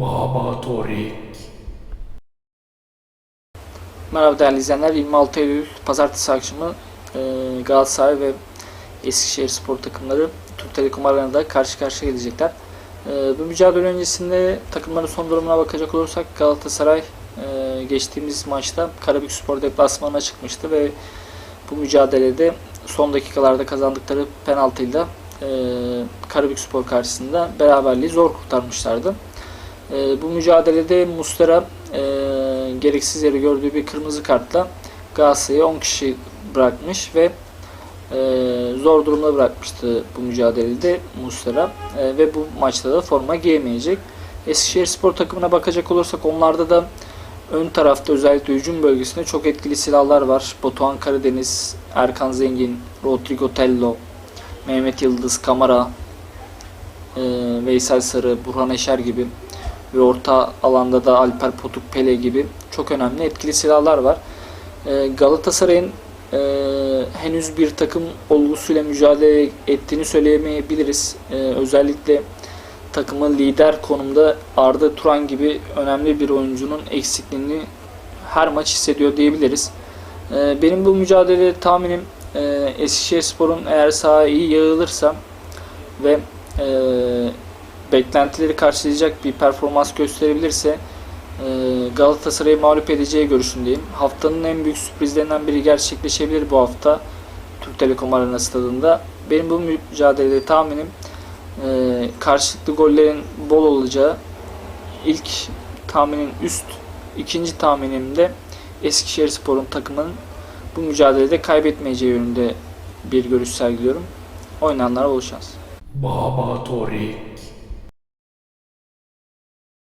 Baba Torik. Merhaba değerli izleyenler. 26 Eylül Pazartesi akşamı e, Galatasaray ve Eskişehir spor takımları Türk Telekom Arena'da karşı karşıya gelecekler. E, bu mücadele öncesinde takımların son durumuna bakacak olursak Galatasaray e, geçtiğimiz maçta Karabük Spor deplasmanına çıkmıştı ve bu mücadelede son dakikalarda kazandıkları penaltıyla e, Karabük Spor karşısında beraberliği zor kurtarmışlardı. E, bu mücadelede Mustera e, gereksiz yere gördüğü bir kırmızı kartla Galatasaray'ı 10 kişi bırakmış ve e, zor durumda bırakmıştı bu mücadelede Mustera E, ve bu maçta da forma giyemeyecek. Eskişehir spor takımına bakacak olursak onlarda da ön tarafta özellikle hücum bölgesinde çok etkili silahlar var. Batuhan Karadeniz, Erkan Zengin, Rodrigo Tello, Mehmet Yıldız, Kamara, e, Veysel Sarı, Burhan Eşer gibi ve orta alanda da Alper Potuk Pele gibi çok önemli etkili silahlar var. E, Galatasaray'ın e, henüz bir takım olgusuyla mücadele ettiğini söyleyemeyebiliriz. E, özellikle takımın lider konumda Arda Turan gibi önemli bir oyuncunun eksikliğini her maç hissediyor diyebiliriz. E, benim bu mücadele tahminim e, Eskişehirspor'un eğer sahaya iyi yağılırsa ve beklentileri karşılayacak bir performans gösterebilirse e, Galatasaray'ı mağlup edeceği görüşündeyim. Haftanın en büyük sürprizlerinden biri gerçekleşebilir bu hafta Türk Telekom Arena stadında. Benim bu mücadelede tahminim e, karşılıklı gollerin bol olacağı ilk tahminin üst, ikinci tahminim de Eskişehirspor'un takımının bu mücadelede kaybetmeyeceği yönünde bir görüş sergiliyorum. Oynayanlara bol şans. Baba Torik.